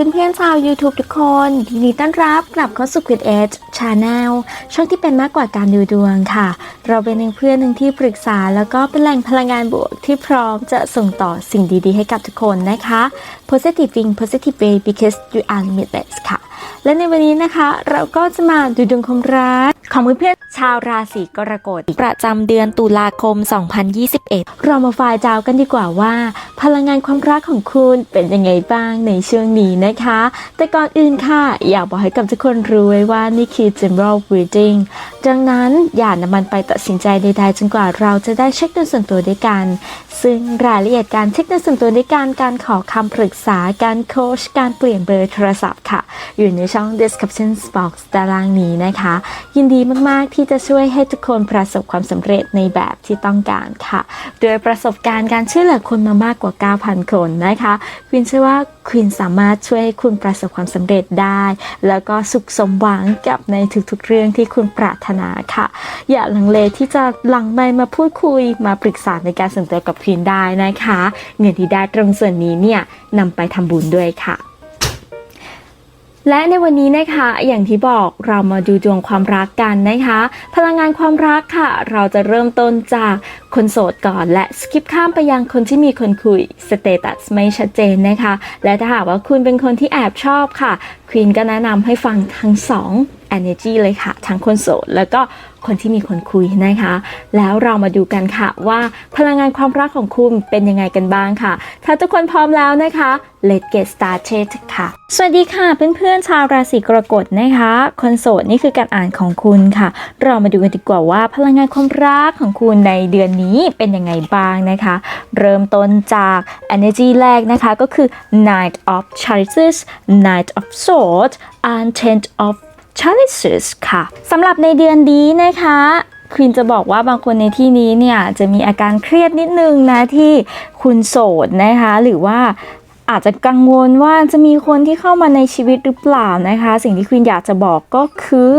เพื่อนๆชาว YouTube ทุกคนยินดีต้อนรับกลับเข้าสู่ Quid Edge Channel ช่องที่เป็นมากกว่าการดูดวงค่ะ เราเป็นหนึ่งเพื่อนหนึ่งที่ปรึกษา แล้วก็เป็นแหล่งพลังงานบวกที่พร้อมจะส่งต่อสิ่งดีๆ ให้กับทุกคนนะคะ Positive Thing Positive Way because you are limitless ค่ะ และในวันนี้นะคะ เราก็จะมาดูดวงความรักของเพื่อนๆชาวราศีกรกฎประจำเดือนตุลาคม 2021 เรามาฝ่ายจาวกันดีกว่าว่า พลังงานความรักของคุณเป็นยังไงบ้างในช่วงนี้นะคะ แต่ก่อนอื่นค่ะ อยากบอกให้กับทุกคนรู้ไว้ว่านี่คือ general reading ดังนั้นอย่านำมันไปตัดสินใจใดๆจนกว่าเราจะได้เช็คดวงส่วนตัวด้วยกัน ซึ่งรายละเอียดการเช็คดวงส่วนตัวด้วยการการขอคำปรึกษาการโค้ชการเปลี่ยนเบอร์โทรศัพท์ค่ะ อยู่ในช่อง description box ตารางนี้นะคะ ยินดีมากๆที่จะช่วยให้ทุกคนประสบความสำเร็จในแบบที่ต้องการค่ะ โดยประสบการณ์การช่วยเหลือคนมามากกว่า 9,000 คนนะคะวินเชื่อว่า ควินสามารถช่วยให้คุณประสบความสำเร็จได้ แล้วก็สุขสมหวังกับในทุกๆเรื่องที่คุณปรารถนาค่ะ อย่าลังเลที่จะหลังไม่มาพูดคุยมาปรึกษาในการส่วนตัวกับควินได้นะคะ เงินที่ได้ตรงส่วนนี้เนี่ยนำไปทำบุญด้วยค่ะ และในวันนี้นะคะอย่างที่บอกเรามาดูดวงความรักกันนะคะ พลังงานความรักค่ะ เราจะเริ่มต้นจากคนโสดก่อน และสกิปข้ามไปยังคนที่มีคนคุยสเตตัสไม่ชัดเจนนะคะ และถ้าหากว่าคุณเป็นคนที่แอบชอบค่ะควีนก็แนะนำให้ฟังทั้งสอง energy เลยค่ะ ทั้งคนโสดแล้วก็คนที่มีคนคุยนะคะ แล้วเรามาดูกันค่ะว่าพลังงานความรักของคุณเป็นยังไงกันบ้างค่ะ ถ้าทุกคนพร้อมแล้วนะคะ let's get started ค่ะ สวัสดีค่ะเพื่อนๆชาวราศีกรกฎนะคะคนโสดนี่คือการอ่านของคุณค่ะ เรามาดูกันดีกว่าว่าพลังงานความรักของคุณในเดือนนี้เป็นยังไงบ้างนะคะ เริ่มต้นจาก energy แรกนะคะก็คือ Knight of Chalices Knight of Swords and Ten of Chalices ค่ะสำหรับในเดือนนี้นะคะควีนจะบอกว่าบางคนในที่นี้เนี่ยจะมีอาการเครียดนิดนึงนะที่คุณโสดนะคะ หรือว่า อาจจะกังวลว่าจะมีคนที่เข้ามาในชีวิตหรือเปล่านะคะ สิ่งที่ควีนอยากจะบอกก็คือ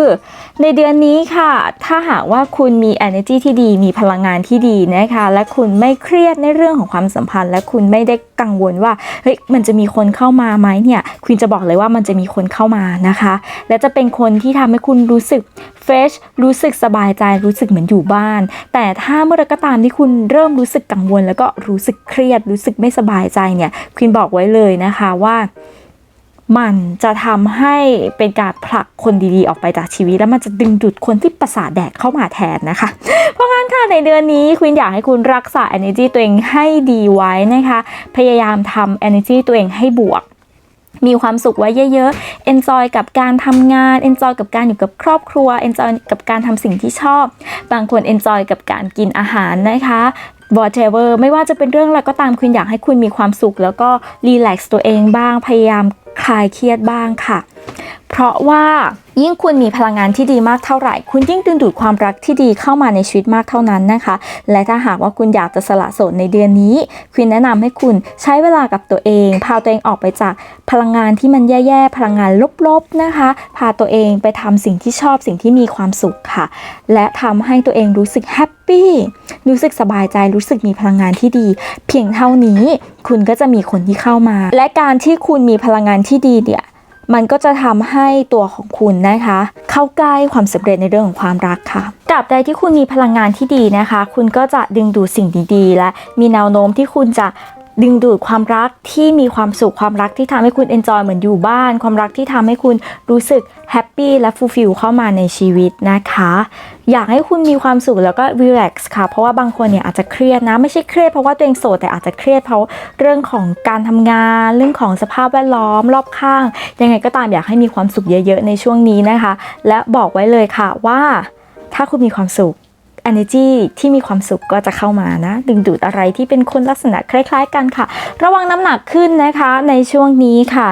ในเดือนนี้ค่ะ ถ้าหากว่าคุณมี energy ที่ดี มีพลังงานที่ดีนะคะ และคุณไม่เครียดในเรื่องของความสัมพันธ์ และคุณไม่ได้กังวลว่าเฮ้ยมันจะมีคนเข้ามาไหมเนี่ยควีนจะบอกเลยว่ามันจะมีคนเข้ามานะคะ และจะเป็นคนที่ทำให้คุณรู้สึกเฟรชรู้สึกสบายใจรู้สึกเหมือนอยู่บ้าน แต่ถ้าเมื่อไรก็ตามที่คุณเริ่มรู้สึกกังวล แล้วก็รู้สึกเครียดรู้สึกไม่สบายใจเนี่ยควีนบอกไว้เลยนะคะว่ามันจะทำให้เป็นการผลักคนดีๆ ออกไปจากชีวิต แล้วมันจะดึงดูดคนที่ประสาทแดกเข้ามาแทนนะคะ เพราะงั้นค่ะในเดือนนี้คุณอยากให้คุณรักษา energy ตัวเองให้ดีไว้นะคะ พยายามทำ energy ตัวเองให้บวก มีความสุขไว้เยอะๆ enjoy กับการทำงาน enjoy กับการอยู่กับครอบครัว enjoy กับการทำสิ่งที่ชอบ บางคน enjoy กับการกินอาหารนะคะ whatever ไม่ว่าจะเป็นเรื่องอะไรก็ตามคุณอยากให้คุณมีความสุข แล้วก็รีแลกซ์ตัวเองบ้างพยายามคลายเครียดบ้างค่ะ เพราะว่ายิ่งคุณมีพลังงานที่ดีมากเท่าไหร่ คุณยิ่งดึงดูดความรักที่ดีเข้ามาในชีวิตมากเท่านั้นนะคะ และถ้าหากว่าคุณอยากจะสละโสดในเดือนนี้ควินแนะนำให้คุณใช้เวลากับตัวเอง พาตัวเองออกไปจากพลังงานที่มันแย่ๆ พลังงานลบๆนะคะ พาตัวเองไปทำสิ่งที่ชอบสิ่งที่มีความสุขค่ะ และทำให้ตัวเองรู้สึกแฮปปี้รู้สึกสบายใจรู้สึกมีพลังงานที่ดี เพียงเท่านี้คุณก็จะมีคนที่เข้ามา และการที่คุณมีพลังงานที่ดีเนี่ย มันก็จะทำให้ตัวของคุณนะคะ เข้าใกล้ความสำเร็จในเรื่องของความรักค่ะตราบใดที่คุณมีพลังงานที่ดีนะคะ คุณก็จะดึงดูดสิ่งดีๆ และมีแนวโน้มที่คุณจะ ดึงดูดความรักที่มีความสุขความรักที่ทำให้คุณเอนจอยเหมือนอยู่บ้าน ความรักที่ทำให้คุณรู้สึกแฮปปี้และฟูลฟิลเข้ามาในชีวิตนะคะ อยากให้คุณมีความสุขแล้วก็รีแลกซ์ค่ะ เพราะว่าบางคนเนี่ยอาจจะเครียดนะ ไม่ใช่เครียดเพราะว่าตัวเองโสดแต่อาจจะเครียดเพราะเรื่องของการทำงาน เรื่องของสภาพแวดล้อมรอบข้าง ยังไงก็ตามอยากให้มีความสุขเยอะ ๆ ในช่วงนี้นะคะ และบอกไว้เลยค่ะว่าถ้าคุณมีความสุข energy ที่มีความสุขก็จะเข้ามานะ ดึงดูดอะไรที่เป็นคนลักษณะคล้าย ๆ กันค่ะ ระวังน้ำหนักขึ้นนะคะในช่วงนี้ค่ะ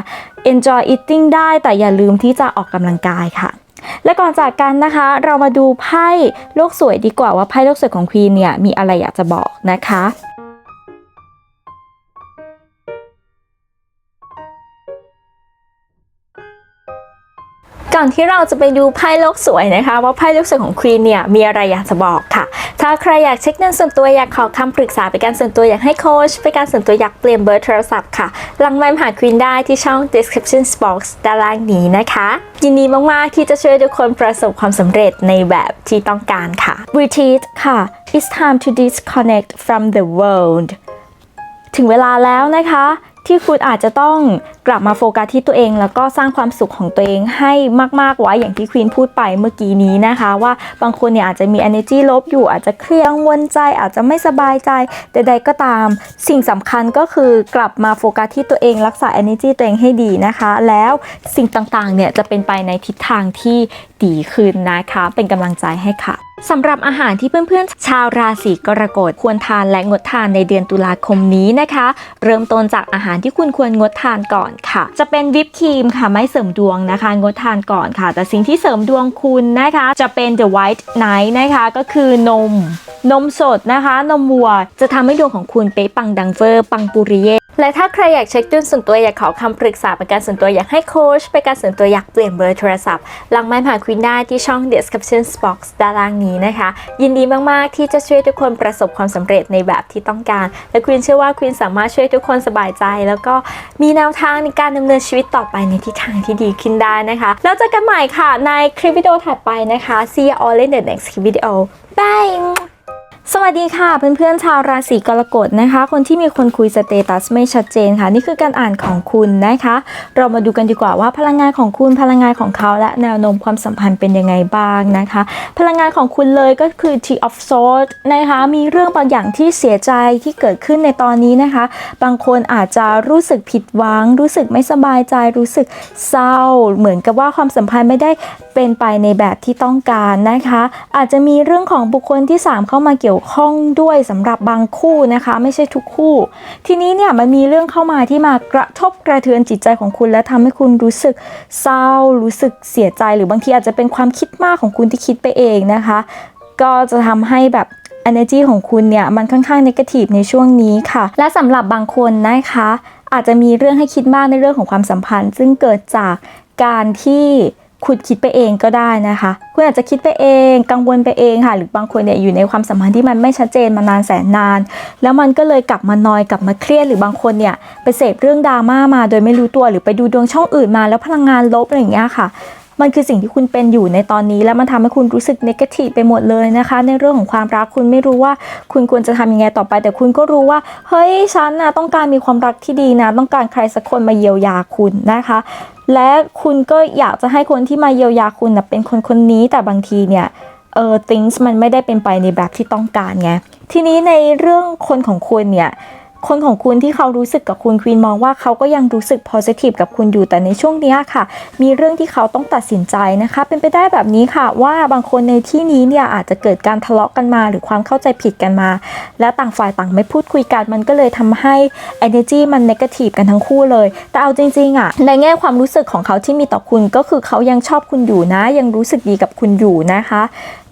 enjoy eating ได้แต่อย่าลืมที่จะออกกำลังกายค่ะและก่อนจากกันนะคะ เรามาดูไพ่โลกสวยดีกว่าว่าไพ่โลกสวยของควีนเนี่ยมีอะไรอยากจะบอกนะคะ ก่อนที่เราจะไปดูไพ่โลกสวยนะคะ ว่าไพ่โลกสวยของควีนเนี่ยมีอะไรอยากจะบอกค่ะ ถ้าใครอยากเช็คเงินส่วนตัวอยากขอคำปรึกษาไปการส่วนตัวอยากให้โค้ชไปการส่วนตัวอยากเปลี่ยนเบอร์โทรศัพท์ค่ะ ลังไมค์ผ่าควีนได้ที่ช่อง description box ด้านล่างนี้นะคะ ยินดีมาก ๆ ที่จะช่วยทุกคนประสบความสำเร็จในแบบที่ต้องการค่ะ Retreat ค่ะ It's time to disconnect from the world ถึงเวลาแล้วนะคะ ที่คุณอาจจะต้อง กลับมาโฟกัสที่ตัวเอง แล้วก็สร้างความสุขของตัวเองให้มากๆไว้อย่างที่ควีนพูดไปเมื่อกี้นี้นะคะ ว่าบางคนเนี่ยอาจจะมี energy ลบอยู่อาจจะเครียดกังวลใจอาจจะไม่สบายใจใดๆก็ตาม สิ่งสำคัญก็คือกลับมาโฟกัสที่ตัวเองรักษา energy ตัวเองให้ดีนะคะ แล้วสิ่งต่างๆเนี่ยจะเป็นไปในทิศทางที่ดีขึ้นนะคะ เป็นกำลังใจให้ค่ะสำหรับอาหารที่เพื่อนๆ ชาวราศีกรกฎควรทานและงดทานในเดือนตุลาคมนี้นะคะ เริ่มต้นจากอาหารที่คุณควรงดทานก่อนค่ะ จะเป็นวิปครีมค่ะไม่เสริมดวงนะคะ งดทานก่อนค่ะ แต่สิ่งที่เสริมดวงคุณนะคะ จะเป็น the white night นะคะ ก็คือนมนมสดนะคะ นมวัว จะทำให้ดวงของคุณเป๊ะปังดังเฟอร์ ปังปุริเยและถ้าใครอยากเช็คดวงส่วนตัวอยากขอคำปรึกษาเป็นการส่วนตัวอยากให้โค้ชเป็นการส่วนตัวอยากเปลี่ยนเบอร์โทรศัพท์ลังไม้ผ่านควินได้ที่ช่อง description box ด้านล่างนี้นะคะ ยินดีมาก ๆ ที่จะช่วยทุกคนประสบความสำเร็จในแบบที่ต้องการ และควินเชื่อว่าควินสามารถช่วยทุกคนสบายใจ แล้วก็มีแนวทางในการดำเนินชีวิตต่อไปในทิศทางที่ดีขึ้นได้นะคะ แล้วเจอกันใหม่ค่ะในคลิปวิดีโอถัดไปนะคะ see you all in the next video bye สวัสดีค่ะเพื่อนๆชาวราศีกรกฎนะคะ คนที่มีคนคุยสเตตัสไม่ชัดเจนค่ะ นี่คือการอ่านของคุณนะคะ เรามาดูกันดีกว่าว่าพลังงานของคุณพลังงานของเขาและแนวโน้มความสัมพันธ์เป็นยังไงบ้างนะคะ พลังงานของคุณเลยก็คือ T of Swords นะคะ มีเรื่องบางอย่างที่เสียใจที่เกิดขึ้นในตอนนี้นะคะ บางคนอาจจะรู้สึกผิดหวัง รู้สึกไม่สบายใจรู้สึกเศร้า เหมือนกับว่าความสัมพันธ์ไม่ได้เป็นไปในแบบที่ต้องการนะคะ อาจจะมีเรื่องของบุคคลที่ 3 เข้ามาเกี่ยวข้องด้วยสำหรับบางคู่นะคะ ไม่ใช่ทุกคู่ ทีนี้เนี่ยมันมีเรื่องเข้ามาที่มากระทบกระเทือนจิตใจของคุณ และทำให้คุณรู้สึกเศร้า รู้สึกเสียใจ หรือบางทีอาจจะเป็นความคิดมากของคุณที่คิดไปเองนะคะ ก็จะทำให้แบบ energy ของคุณเนี่ยมันค่อนข้าง negative ในช่วงนี้ค่ะ และสำหรับบางคนนะคะ อาจจะมีเรื่องให้คิดมากในเรื่องของความสัมพันธ์ ซึ่งเกิดจากการที่ คุณคิดไปเองก็ได้นะคะ คุณอาจจะคิดไปเอง กังวลไปเองค่ะ หรือบางคนเนี่ยอยู่ในความสัมพันธ์ที่มันไม่ชัดเจนมานานแสนนาน แล้วมันก็เลยกลับมานอยกลับมาเครียดหรือบางคนเนี่ยไปเสพเรื่องดราม่ามาโดยไม่รู้ตัวหรือไปดูดวงช่องอื่นมาแล้วพลังงานลบอะไรอย่างเงี้ยค่ะ มันคือสิ่งที่คุณเป็นอยู่ในตอนนี้ แล้วมันทำให้คุณรู้สึกนกาทีฟไปหมดเลยนะคะ ในเรื่องของความรักคุณไม่รู้ว่าคุณควรจะทำยังไงต่อไป แต่คุณก็รู้ว่า เฮ้ยฉันนะต้องการมีความรักที่ดีนะ ต้องการใครสักคนมาเยียวยาคุณนะคะ และคุณก็อยากจะให้คนที่มาเยียวยาคุณนะเป็นคนคนนี้แต่บางทีเนี่ยเออ things มันไม่ได้เป็นไปในแบบที่ต้องการไงทีนี้ในเรื่องคนของคุณเนี่ย คนของคุณที่เขารู้สึกกับคุณควีนมองว่าเขาก็ยังรู้สึก positive กับคุณอยู่แต่ในช่วงนี้ค่ะ มีเรื่องที่เขาต้องตัดสินใจนะคะ เป็นไปได้แบบนี้ค่ะ ว่าบางคนในที่นี้เนี่ยอาจจะเกิดการทะเลาะกันมา หรือความเข้าใจผิดกันมา และต่างฝ่ายต่างไม่พูดคุยกันมันก็เลยทำให้ energy มัน negative กันทั้งคู่เลย แต่เอาจริงๆอะในแง่ความรู้สึกของเขาที่มีต่อคุณ ก็คือเขายังชอบคุณอยู่นะ ยังรู้สึกดีกับคุณอยู่นะคะ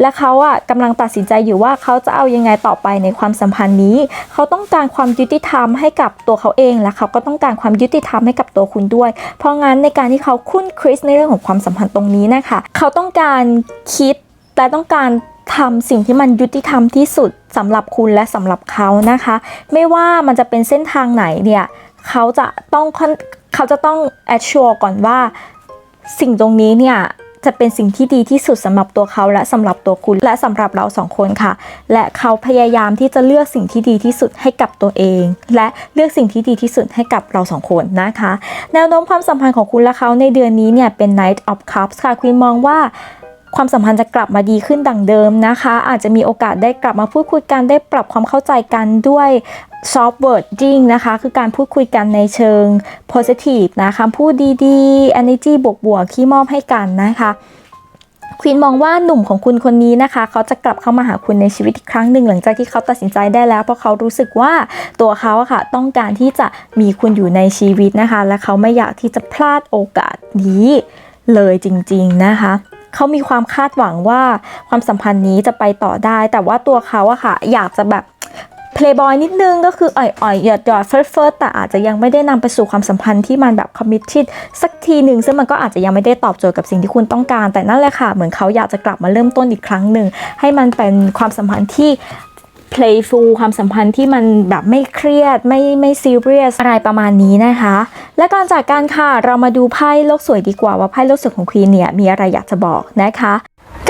และเขาอะกำลังตัดสินใจอยู่ว่าเขาจะเอายังไงต่อไปในความสัมพันธ์นี้ เขาต้องการความยุติธรรมให้กับตัวเขาเองและเขาก็ต้องการความยุติธรรมให้กับตัวคุณด้วย เพราะงั้นในการที่เขาคุ้นคริสในเรื่องของความสัมพันธ์ตรงนี้นะคะ เขาต้องการคิดและต้องการทำสิ่งที่มันยุติธรรมที่สุดสำหรับคุณและสำหรับเขานะคะ ไม่ว่ามันจะเป็นเส้นทางไหนเนี่ยเขาจะต้องเขาจะต้อง assure ก่อนว่าสิ่งตรงนี้เนี่ย จะเป็นสิ่งที่ดีที่สุดสำหรับตัวเขาและสำหรับตัวคุณและสำหรับเราสองคนค่ะ และเขาพยายามที่จะเลือกสิ่งที่ดีที่สุดให้กับตัวเอง และเลือกสิ่งที่ดีที่สุดให้กับเราสองคนนะคะ แนวโน้มความสัมพันธ์ของคุณและเขาในเดือนนี้เนี่ยเป็น Knight of Cups ค่ะคุณมองว่า ความสัมพันธ์จะกลับมาดีขึ้นดังเดิมนะคะ อาจจะมีโอกาสได้กลับมาพูดคุยกันได้ปรับความเข้าใจกันด้วย soft wording นะคะ คือการพูดคุยกันในเชิง positive นะคำพูดดีๆ energy บวกๆที่มอบให้กันนะคะควีนมองว่าหนุ่มของคุณคนนี้นะคะ เขาจะกลับเข้ามาหาคุณในชีวิตอีกครั้งหนึ่งหลังจากที่เขาตัดสินใจได้แล้ว เพราะเขารู้สึกว่าตัวเขาอะค่ะ ต้องการที่จะมีคุณอยู่ในชีวิตนะคะ และเขาไม่อยากที่จะพลาดโอกาสนี้เลยจริง ๆนะคะ เขามีความคาดหวังว่าความสัมพันธ์นี้จะไปต่อได้ แต่ว่าตัวเขาอะค่ะ อยากจะแบบเพลย์บอยนิดนึงก็คืออ่อยๆหยอดหยอดๆเฟิร์สเฟิร์สแต่อาจจะยังไม่ได้นำไปสู่ความสัมพันธ์ที่มันแบบคอมมิชชิดสักทีหนึ่งซึ่งมันก็อาจจะยังไม่ได้ตอบโจทย์กับสิ่งที่คุณต้องการ แต่นั่นแหละค่ะ เหมือนเขาอยากจะกลับมาเริ่มต้นอีกครั้งหนึ่งให้มันเป็นความสัมพันธ์ที่ playful ความสัมพันธ์ที่มันแบบไม่เครียดไม่ไม่ serious อะไรประมาณนี้นะคะ และก่อนจากกันค่ะเรามาดูไพ่โลกสวยดีกว่าว่าไพ่โลกสวยของควีนเนี่ยมีอะไรอยากจะบอกนะคะ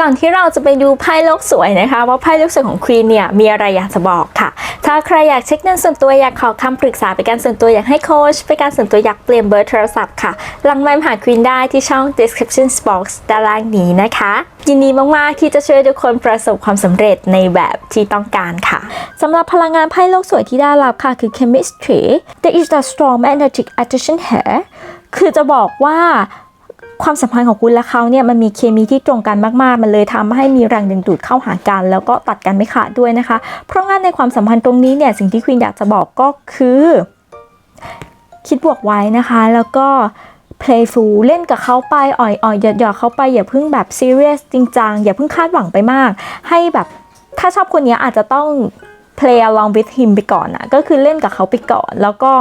ก่อนที่เราจะไปดูไพ่โลกสวยนะคะ ว่าไพ่โลกสวยของควีนเนี่ยมีอะไรอยากจะบอกค่ะ ถ้าใครอยากเช็คเงินส่วนตัวอยากขอคำปรึกษาเป็นการส่วนตัวอยากให้โค้ชเป็นการส่วนตัวอยากเปลี่ยนเบอร์โทรศัพท์ค่ะ ลังไมล์หาควีนได้ที่ช่อง description box ด้านล่างนี้นะคะ ยินดีมากๆที่จะช่วยทุกคนประสบความสำเร็จในแบบที่ต้องการค่ะสำหรับพลังงานไพ่โลกสวยที่ได้รับค่ะคือ chemistry there is a strong energetic attraction here คือจะบอกว่า ความสัมพันธ์ของคุณและเขาเนี่ยมันมีเคมีที่ตรงกันมากๆ มันเลยทำให้มีแรงดึงดูดเข้าหากัน แล้วก็ตัดกันไม่ขาดด้วยนะคะ เพราะงั้นในความสัมพันธ์ตรงนี้เนี่ยสิ่งที่ควีนอยากจะบอกก็คือ คิดบวกไว้นะคะ แล้วก็ playful เล่นกับเขาไปอ่อยๆหยอดๆเขาไปอย่าเพิ่งแบบ serious จริงจังอย่าเพิ่งคาดหวังไปมาก ให้แบบถ้าชอบคนนี้อาจจะต้อง play along with him ไปก่อนนะก็คือเล่นกับเขาไปก่อนแล้วก็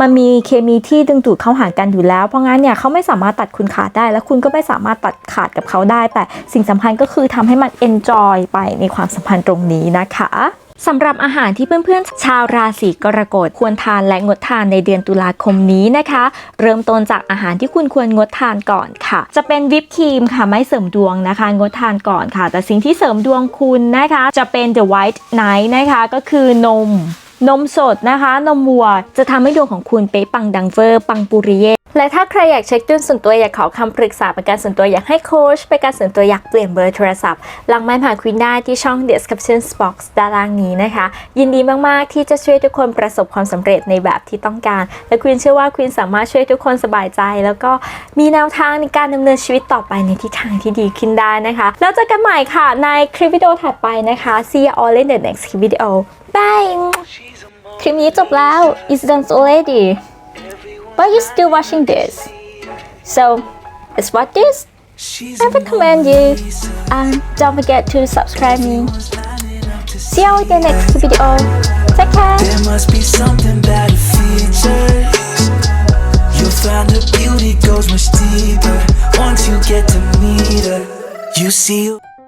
มันมีเคมีที่ดึงดูดเข้าหากันอยู่แล้ว เพราะงั้นเนี่ยเขาไม่สามารถตัดคุณขาดได้ แล้วคุณก็ไม่สามารถตัดขาดกับเขาได้ แต่สิ่งสำคัญก็คือทำให้มัน enjoy ไปในความสัมพันธ์ตรงนี้นะคะสำหรับอาหารที่เพื่อนๆ ชาวราศีกรกฎควรทานและงดทานในเดือนตุลาคมนี้นะคะ เริ่มต้นจากอาหารที่คุณควรงดทานก่อนค่ะ จะเป็นวิปครีมค่ะไม่เสริมดวงนะคะ งดทานก่อนค่ะ แต่สิ่งที่เสริมดวงคุณนะคะ จะเป็น the white night นะคะ ก็คือนม นมสดนะคะ นมวัวจะทำให้ดวงของคุณเป๊ะปังดังเวอร์ ปังปุริเย่ และถ้าใครอยากเช็คดวงส่วนตัวอยากขอคำปรึกษาเป็นการส่วนตัวอยากให้โค้ชเป็นการส่วนตัวอยากเปลี่ยนเบอร์โทรศัพท์ลังไม้ผ่านควินได้ที่ช่อง description box ด้านล่างนี้นะคะ ยินดีมาก ๆ ที่จะช่วยทุกคนประสบความสำเร็จในแบบที่ต้องการ และควินเชื่อว่าควินสามารถช่วยทุกคนสบายใจ แล้วก็มีแนวทางในการดำเนินชีวิตต่อไปในทิศทางที่ดีขึ้นได้นะคะ แล้วเจอกันใหม่ค่ะในคลิปวิดีโอถัดไปนะคะ see you all in the next video bye คลิปนี้จบแล้ว it's done already but you still watching this so let's watch this I recommend you and don't forget to subscribe me see you in the next video take care There must be something about a feature. You'll the beauty goes much deeper once you get to meet her. You see.